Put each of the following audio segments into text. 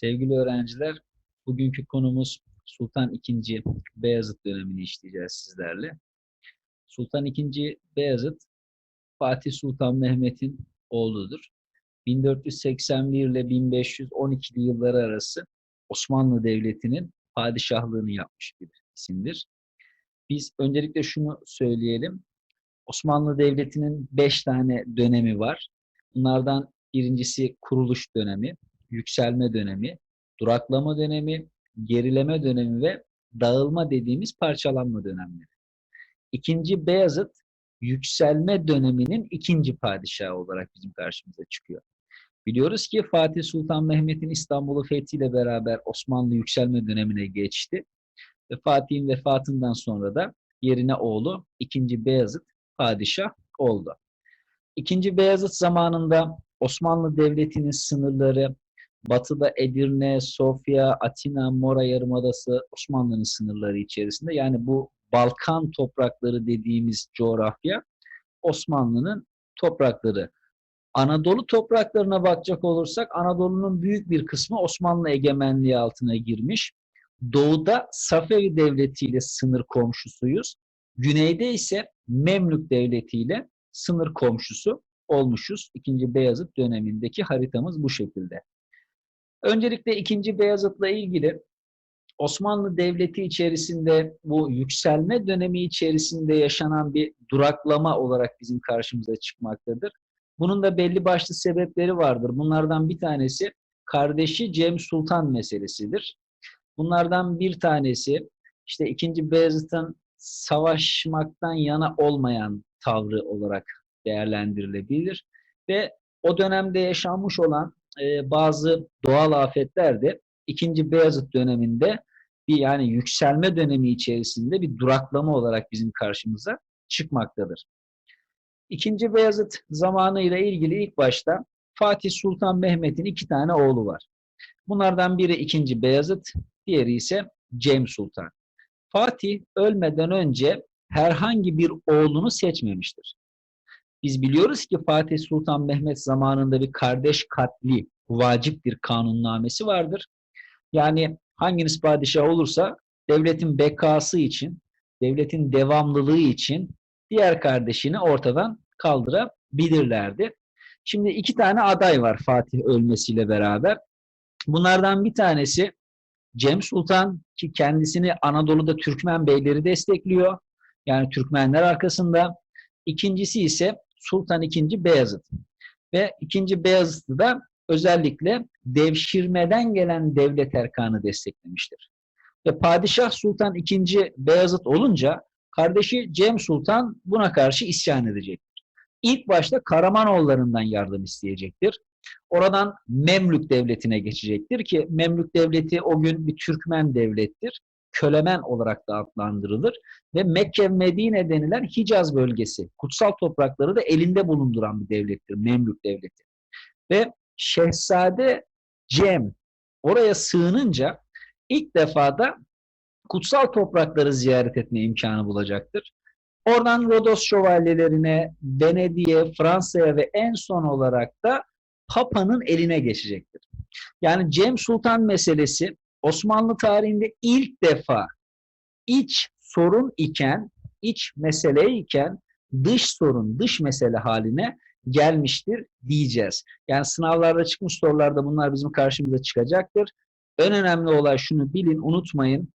Sevgili öğrenciler, bugünkü konumuz Sultan II. Beyazıt dönemini işleyeceğiz sizlerle. Sultan II. Beyazıt, Fatih Sultan Mehmet'in oğludur. 1481 ile 1512 yılları arası Osmanlı Devleti'nin padişahlığını yapmış bir isimdir. Biz öncelikle şunu söyleyelim. Osmanlı Devleti'nin beş tane dönemi var. Bunlardan birincisi kuruluş dönemi, yükselme dönemi, duraklama dönemi, gerileme dönemi ve dağılma dediğimiz parçalanma dönemleri. İkinci Beyazıt yükselme döneminin ikinci padişahı olarak bizim karşımıza çıkıyor. Biliyoruz ki Fatih Sultan Mehmet'in İstanbul'u fethiyle beraber Osmanlı yükselme dönemine geçti. Ve Fatih'in vefatından sonra da yerine oğlu 2. Beyazıt padişah oldu. 2. Beyazıt zamanında Osmanlı Devleti'nin sınırları batıda Edirne, Sofya, Atina, Mora Yarımadası Osmanlı'nın sınırları içerisinde. Yani bu Balkan toprakları dediğimiz coğrafya Osmanlı'nın toprakları. Anadolu topraklarına bakacak olursak Anadolu'nun büyük bir kısmı Osmanlı egemenliği altına girmiş. Doğuda Safevi Devleti ile sınır komşusuyuz. Güneyde ise Memlük Devleti ile sınır komşusu olmuşuz. İkinci Beyazıt dönemindeki haritamız bu şekilde. Öncelikle ikinci Beyazıt'la ilgili Osmanlı Devleti içerisinde bu yükselme dönemi içerisinde yaşanan bir duraklama olarak bizim karşımıza çıkmaktadır. Bunun da belli başlı sebepleri vardır. Bunlardan bir tanesi kardeşi Cem Sultan meselesidir. Bunlardan bir tanesi işte ikinci Beyazıt'ın savaşmaktan yana olmayan tavrı olarak değerlendirilebilir. Ve o dönemde yaşanmış olan e, bazı doğal afetler de ikinci Beyazıt döneminde bir yani yükselme dönemi içerisinde bir duraklama olarak bizim karşımıza çıkmaktadır. İkinci Beyazıt zamanıyla ilgili ilk başta Fatih Sultan Mehmet'in iki tane oğlu var. Bunlardan biri ikinci Beyazıt, diğeri ise Cem Sultan. Fatih ölmeden önce herhangi bir oğlunu seçmemiştir. Biz biliyoruz ki Fatih Sultan Mehmet zamanında bir kardeş katli vacip bir kanunnamesi vardır. Yani hanginiz padişah olursa devletin bekası için, devletin devamlılığı için diğer kardeşini ortadan kaldırabilirlerdi. Şimdi iki tane aday var Fatih ölmesiyle beraber. Bunlardan bir tanesi Cem Sultan ki kendisini Anadolu'da Türkmen beyleri destekliyor. Yani Türkmenler arkasında. İkincisi ise Sultan II. Beyazıt. Ve II. Beyazıt'ı da özellikle devşirmeden gelen devlet erkanı desteklemiştir. Ve Padişah Sultan II. Beyazıt olunca kardeşi Cem Sultan buna karşı isyan edecektir. İlk başta Karamanoğullarından yardım isteyecektir. Oradan Memlük Devleti'ne geçecektir ki Memlük Devleti o gün bir Türkmen devlettir. Kölemen olarak da adlandırılır ve Mekke Medine denilen Hicaz bölgesi, kutsal toprakları da elinde bulunduran bir devlettir Memlük Devleti. Ve Şehzade Cem oraya sığınınca ilk defada kutsal toprakları ziyaret etme imkanı bulacaktır. Oradan Rodos şövalyelerine, Venedik'e, Fransa'ya ve en son olarak da Papa'nın eline geçecektir. Yani Cem Sultan meselesi Osmanlı tarihinde ilk defa iç sorun iken, iç mesele iken dış sorun, dış mesele haline gelmiştir diyeceğiz. Yani sınavlarda çıkmış sorularda bunlar bizim karşımıza çıkacaktır. En önemli olay şunu bilin, unutmayın.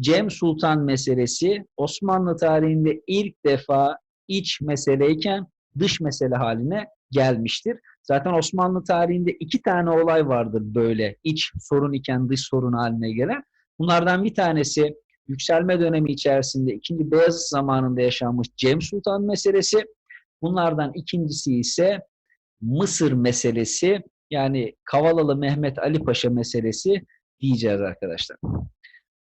Cem Sultan meselesi Osmanlı tarihinde ilk defa iç meseleyken dış mesele haline gelmiştir. Zaten Osmanlı tarihinde iki tane olay vardır böyle iç sorun iken dış sorun haline gelen. Bunlardan bir tanesi yükselme dönemi içerisinde ikinci Beyazıt zamanında yaşanmış Cem Sultan meselesi. Bunlardan ikincisi ise Mısır meselesi yani Kavalalı Mehmet Ali Paşa meselesi diyeceğiz arkadaşlar.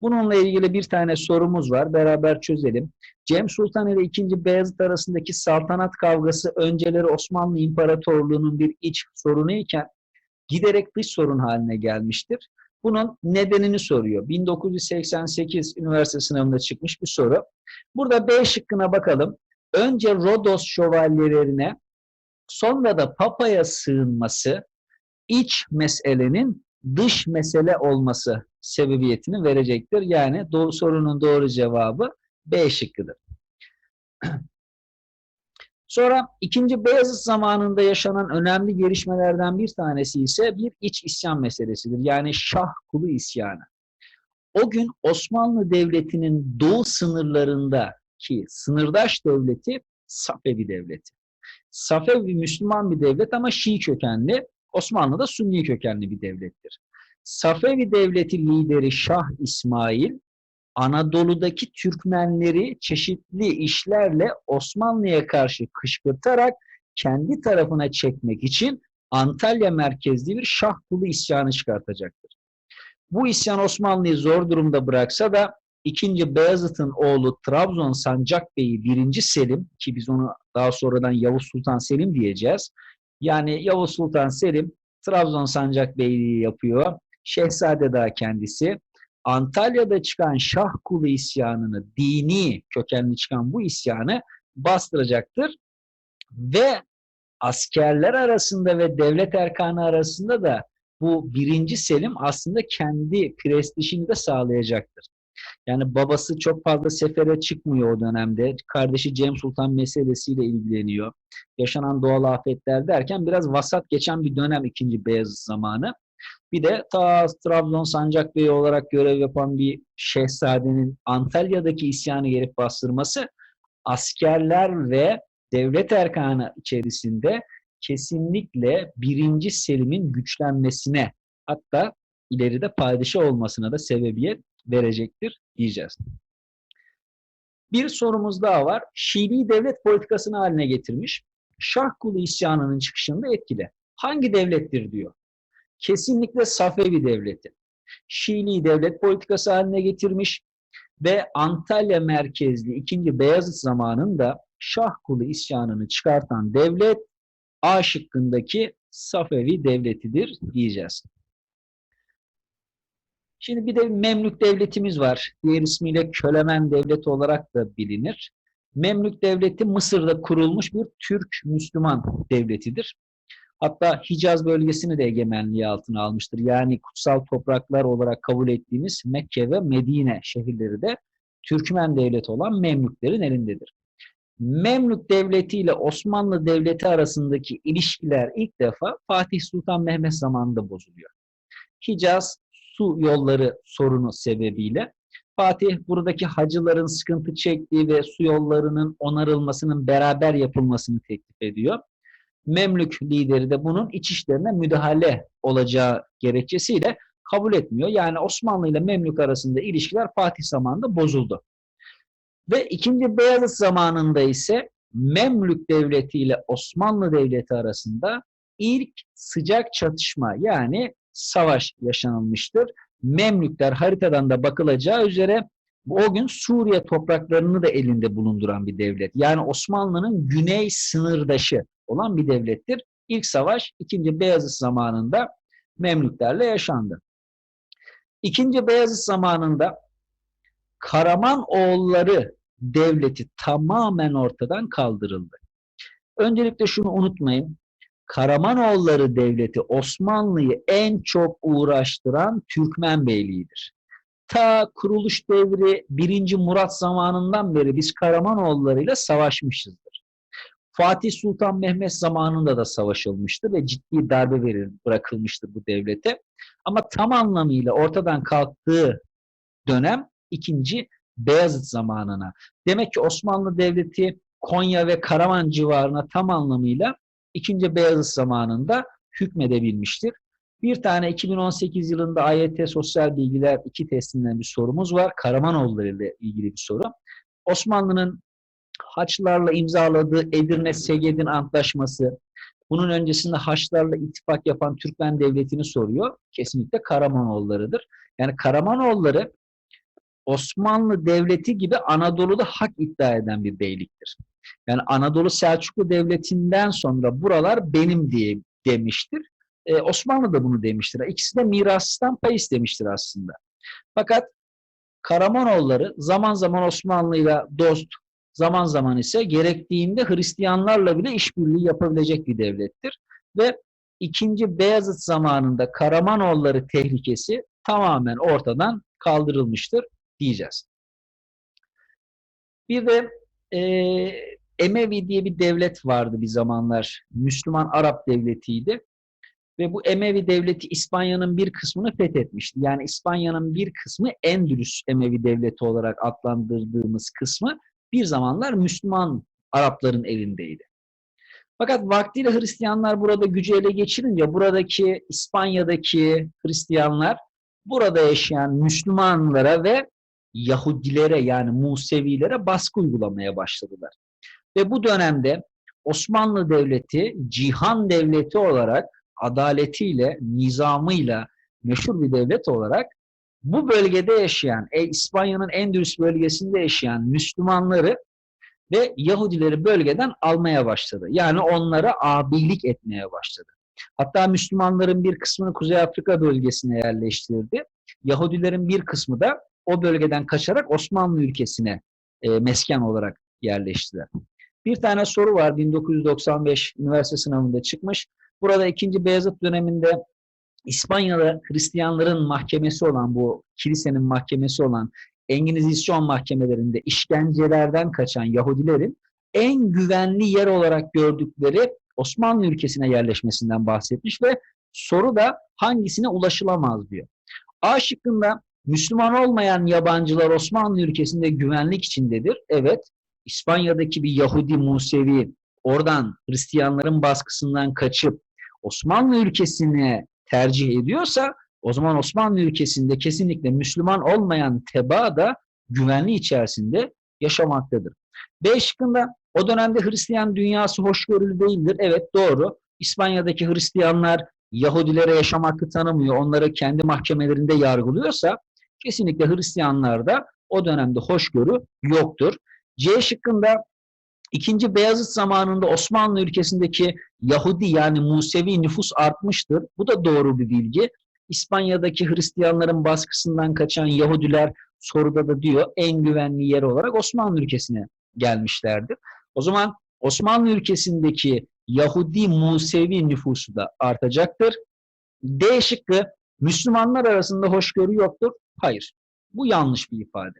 Bununla ilgili bir tane sorumuz var. Beraber çözelim. Cem Sultan ile 2. Beyazıt arasındaki saltanat kavgası önceleri Osmanlı İmparatorluğu'nun bir iç sorunu iken giderek dış sorun haline gelmiştir. Bunun nedenini soruyor. 1988 üniversite sınavında çıkmış bir soru. Burada B şıkkına bakalım. Önce Rodos şövalyelerine sonra da Papa'ya sığınması iç meselenin dış mesele olması sebebiyetini verecektir. Yani doğru, sorunun doğru cevabı B şıkkıdır. Sonra 2. Beyazıt zamanında yaşanan önemli gelişmelerden bir tanesi ise bir iç isyan meselesidir. Yani Şah Kulu isyanı. O gün Osmanlı Devleti'nin doğu sınırlarında ki sınırdaş devleti Safevi Devleti. Safevi Müslüman bir devlet ama Şii kökenli, Osmanlı'da Sünni kökenli bir devlettir. Safevi Devleti lideri Şah İsmail, Anadolu'daki Türkmenleri çeşitli işlerle Osmanlı'ya karşı kışkırtarak kendi tarafına çekmek için Antalya merkezli bir Şah Kulu isyanı çıkartacaktır. Bu isyan Osmanlı'yı zor durumda bıraksa da 2. Beyazıt'ın oğlu Trabzon Sancak Bey'i 1. Selim ki biz onu daha sonradan Yavuz Sultan Selim diyeceğiz. Yani Yavuz Sultan Selim Trabzon Sancak Beyliği yapıyor. Şehzade daha kendisi. Antalya'da çıkan Şah Kulu isyanını, dini kökenli çıkan bu isyanı bastıracaktır. Ve askerler arasında ve devlet erkanı arasında da bu birinci Selim aslında kendi prestijini de sağlayacaktır. Yani babası çok fazla sefere çıkmıyor o dönemde. Kardeşi Cem Sultan meselesiyle ilgileniyor. Yaşanan doğal afetler derken biraz vasat geçen bir dönem ikinci Beyazıt zamanı. Bir de ta Trabzon Sancak olarak görev yapan bir şehzadenin Antalya'daki isyanı gelip bastırması askerler ve devlet erkanı içerisinde kesinlikle birinci Selim'in güçlenmesine hatta ileride padişah olmasına da sebebiyet verecektir diyeceğiz. Bir sorumuz daha var. Şii devlet politikasını haline getirmiş. Şah Kulu isyanının çıkışında etkili. Hangi devlettir diyor. Kesinlikle Safevi devleti. Şii devlet politikası haline getirmiş ve Antalya merkezli 2. Beyazıt zamanında Şah Kulu isyanını çıkartan devlet A şıkkındaki Safevi devletidir diyeceğiz. Şimdi bir de Memlük devletimiz var. Diğer ismiyle Kölemen devleti olarak da bilinir. Memlük devleti Mısır'da kurulmuş bir Türk Müslüman devletidir. Hatta Hicaz bölgesini de egemenliği altına almıştır. Yani kutsal topraklar olarak kabul ettiğimiz Mekke ve Medine şehirleri de Türkmen devleti olan Memlüklerin elindedir. Memlük Devleti ile Osmanlı Devleti arasındaki ilişkiler ilk defa Fatih Sultan Mehmet zamanında bozuluyor. Hicaz su yolları sorunu sebebiyle Fatih buradaki hacıların sıkıntı çektiği ve su yollarının onarılmasının beraber yapılmasını teklif ediyor. Memlük lideri de bunun iç işlerine müdahale olacağı gerekçesiyle kabul etmiyor. Yani Osmanlı ile Memlük arasında ilişkiler Fatih zamanında bozuldu. Ve ikinci Beyazıt zamanında ise Memlük Devleti ile Osmanlı Devleti arasında ilk sıcak çatışma yani savaş yaşanılmıştır. Memlükler haritadan da bakılacağı üzere o gün Suriye topraklarını da elinde bulunduran bir devlet. Yani Osmanlı'nın güney sınırdaşı olan bir devlettir. İlk savaş 2. Beyazıt zamanında Memlüklerle yaşandı. 2. Beyazıt zamanında Karaman oğulları devleti tamamen ortadan kaldırıldı. Öncelikle şunu unutmayın. Karamanoğulları Devleti Osmanlı'yı en çok uğraştıran Türkmen Beyliği'dir. Ta kuruluş devri 1. Murat zamanından beri biz Karamanoğullarıyla savaşmışızdır. Fatih Sultan Mehmet zamanında da savaşılmıştı ve ciddi darbe verir, bırakılmıştır bu devlete. Ama tam anlamıyla ortadan kalktığı dönem 2. Beyazıt zamanına. Demek ki Osmanlı Devleti Konya ve Karaman civarına tam anlamıyla 2. Beyazıt zamanında hükmedebilmiştir. Bir tane 2018 yılında AYT Sosyal Bilgiler 2 testinden bir sorumuz var. Karamanoğulları ile ilgili bir soru. Osmanlı'nın Haçlarla imzaladığı Edirne Segedin Antlaşması, bunun öncesinde Haçlarla ittifak yapan Türkmen Devleti'ni soruyor. Kesinlikle Karamanoğullarıdır. Yani Karamanoğulları Osmanlı Devleti gibi Anadolu'da hak iddia eden bir beyliktir. Yani Anadolu Selçuklu Devleti'nden sonra buralar benim diye demiştir. Ee, Osmanlı da bunu demiştir. İkisi de mirastan pay istemiştir aslında. Fakat Karamanoğulları zaman zaman Osmanlı'yla dost, zaman zaman ise gerektiğinde Hristiyanlarla bile işbirliği yapabilecek bir devlettir. Ve 2. Beyazıt zamanında Karamanoğulları tehlikesi tamamen ortadan kaldırılmıştır diyeceğiz. Bir de e, Emevi diye bir devlet vardı bir zamanlar. Müslüman Arap devletiydi. Ve bu Emevi devleti İspanya'nın bir kısmını fethetmişti. Yani İspanya'nın bir kısmı Endülüs Emevi devleti olarak adlandırdığımız kısmı bir zamanlar Müslüman Arapların elindeydi. Fakat vaktiyle Hristiyanlar burada gücü ele geçirince buradaki İspanya'daki Hristiyanlar burada yaşayan Müslümanlara ve Yahudilere yani Musevilere baskı uygulamaya başladılar. Ve bu dönemde Osmanlı Devleti cihan devleti olarak adaletiyle, nizamıyla meşhur bir devlet olarak bu bölgede yaşayan, e, İspanya'nın Endülüs bölgesinde yaşayan Müslümanları ve Yahudileri bölgeden almaya başladı. Yani onlara abilik etmeye başladı. Hatta Müslümanların bir kısmını Kuzey Afrika bölgesine yerleştirdi. Yahudilerin bir kısmı da o bölgeden kaçarak Osmanlı ülkesine e, mesken olarak yerleştiler. Bir tane soru var 1995 üniversite sınavında çıkmış. Burada 2. Beyazıt döneminde İspanya'da Hristiyanların mahkemesi olan bu kilisenin mahkemesi olan Engizisyon mahkemelerinde işkencelerden kaçan Yahudilerin en güvenli yer olarak gördükleri Osmanlı ülkesine yerleşmesinden bahsetmiş ve soru da hangisine ulaşılamaz diyor. A şıkkında Müslüman olmayan yabancılar Osmanlı ülkesinde güvenlik içindedir. Evet, İspanya'daki bir Yahudi Musevi oradan Hristiyanların baskısından kaçıp Osmanlı ülkesine tercih ediyorsa o zaman Osmanlı ülkesinde kesinlikle Müslüman olmayan teba da güvenli içerisinde yaşamaktadır. B şıkkında o dönemde Hristiyan dünyası hoşgörülü değildir. Evet doğru. İspanya'daki Hristiyanlar Yahudilere yaşam hakkı tanımıyor. Onları kendi mahkemelerinde yargılıyorsa kesinlikle Hristiyanlarda o dönemde hoşgörü yoktur. C şıkkında İkinci Beyazıt zamanında Osmanlı ülkesindeki Yahudi yani Musevi nüfus artmıştır. Bu da doğru bir bilgi. İspanya'daki Hristiyanların baskısından kaçan Yahudiler soruda da diyor en güvenli yer olarak Osmanlı ülkesine gelmişlerdir. O zaman Osmanlı ülkesindeki Yahudi Musevi nüfusu da artacaktır. D şıkkı Müslümanlar arasında hoşgörü yoktur. Hayır. Bu yanlış bir ifade.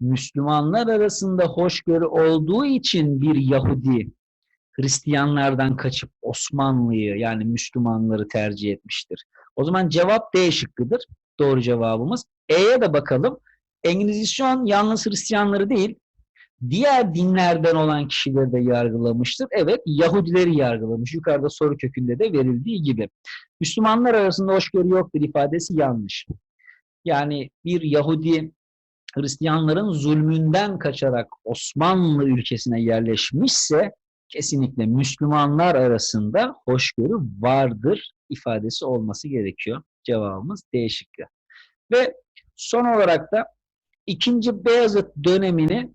Müslümanlar arasında hoşgörü olduğu için bir Yahudi Hristiyanlardan kaçıp Osmanlı'yı yani Müslümanları tercih etmiştir. O zaman cevap D şıkkıdır. Doğru cevabımız. E'ye de bakalım. Engizisyon yalnız Hristiyanları değil, diğer dinlerden olan kişileri de yargılamıştır. Evet, Yahudileri yargılamış. Yukarıda soru kökünde de verildiği gibi. Müslümanlar arasında hoşgörü yoktur ifadesi yanlış. Yani bir Yahudi Hristiyanların zulmünden kaçarak Osmanlı ülkesine yerleşmişse kesinlikle Müslümanlar arasında hoşgörü vardır ifadesi olması gerekiyor. Cevabımız D şıkkı. Ve son olarak da ikinci Beyazıt dönemini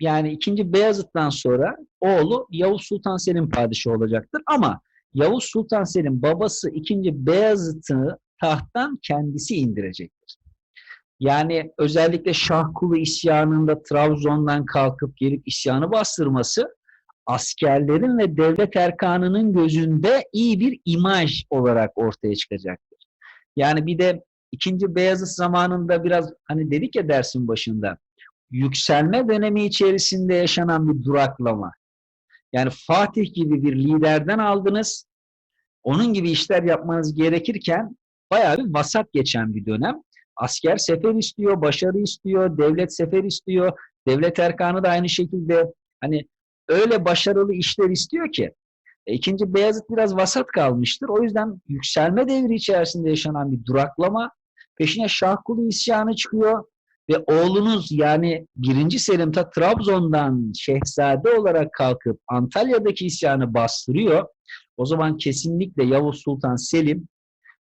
yani ikinci Beyazıt'tan sonra oğlu Yavuz Sultan Selim padişah olacaktır. Ama Yavuz Sultan Selim babası ikinci Beyazıt'ı tahttan kendisi indirecektir. Yani özellikle Şahkulu isyanında Trabzon'dan kalkıp gelip isyanı bastırması askerlerin ve devlet erkanının gözünde iyi bir imaj olarak ortaya çıkacaktır. Yani bir de ikinci Beyazıt zamanında biraz hani dedik ya dersin başında yükselme dönemi içerisinde yaşanan bir duraklama. Yani Fatih gibi bir liderden aldınız. Onun gibi işler yapmanız gerekirken bayağı bir vasat geçen bir dönem. Asker sefer istiyor, başarı istiyor, devlet sefer istiyor. Devlet erkanı da aynı şekilde hani öyle başarılı işler istiyor ki e, ikinci Beyazıt biraz vasat kalmıştır. O yüzden yükselme devri içerisinde yaşanan bir duraklama. Peşine Şahkulu isyanı çıkıyor ve oğlunuz yani birinci Selim ta Trabzon'dan şehzade olarak kalkıp Antalya'daki isyanı bastırıyor. O zaman kesinlikle Yavuz Sultan Selim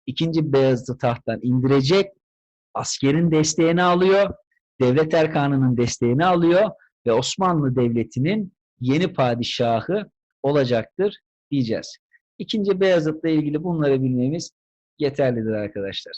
ikinci Beyazıt'ı tahttan indirecek. Askerin desteğini alıyor. Devlet erkanının desteğini alıyor ve Osmanlı Devleti'nin yeni padişahı olacaktır diyeceğiz. İkinci Beyazıt'la ilgili bunları bilmemiz yeterlidir arkadaşlar.